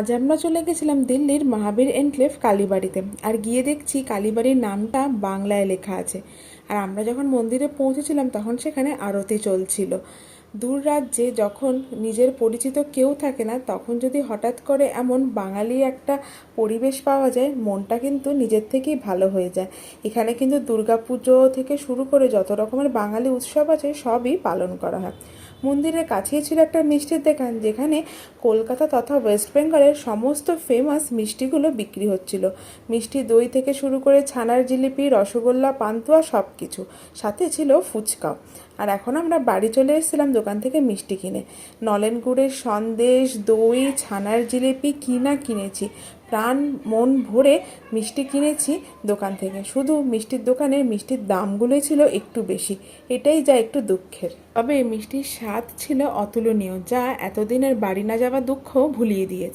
আজ আমরা চলে গেছিলাম দিল্লির মহাবীর এনক্লেভ কালীবাড়িতে। আর গিয়ে দেখছি কালীবাড়ির নামটা বাংলায় লেখা আছে। আর আমরা যখন মন্দিরে পৌঁছেছিলাম, তখন সেখানে আরতি চলছিল। দূর রাজ্যে যখন নিজের পরিচিত কেউ থাকে না, তখন যদি হঠাৎ করে এমন বাঙালি একটা পরিবেশ পাওয়া যায়, মনটা কিন্তু নিজের থেকেই ভালো হয়ে যায়। এখানে কিন্তু দুর্গাপুজো থেকে শুরু করে যত রকমের বাঙালি উৎসব আছে, সবই পালন করা হয়। মন্দিরের কাছেই ছিল একটা মিষ্টির দোকান, যেখানে কলকাতা তথা ওয়েস্ট বেঙ্গলের সমস্ত ফেমাস মিষ্টিগুলো বিক্রি হচ্ছিল। মিষ্টি দই থেকে শুরু করে ছানার জিলিপি, রসগোল্লা, পান্তুয়া সব কিছু সাথে ছিল ফুচকা। আর এখন আমরা বাড়ি চলে এসেছিলাম দোকান থেকে মিষ্টি কিনে। নলেন গুড়ের সন্দেশ, দই, ছানার জিলিপি কি না কিনেছি। প্রাণ মন ভরে মিষ্টি কিনেছি দোকান থেকে। শুধু মিষ্টির দোকানের মিষ্টির দামগুলোই ছিল একটু বেশি। এটাই যা একটু দুঃখের। তবে মিষ্টির স্বাদ ছিল অতুলনীয়, যা এতদিনের বাড়ি না যাওয়া দুঃখ ভুলিয়ে দিয়েছে।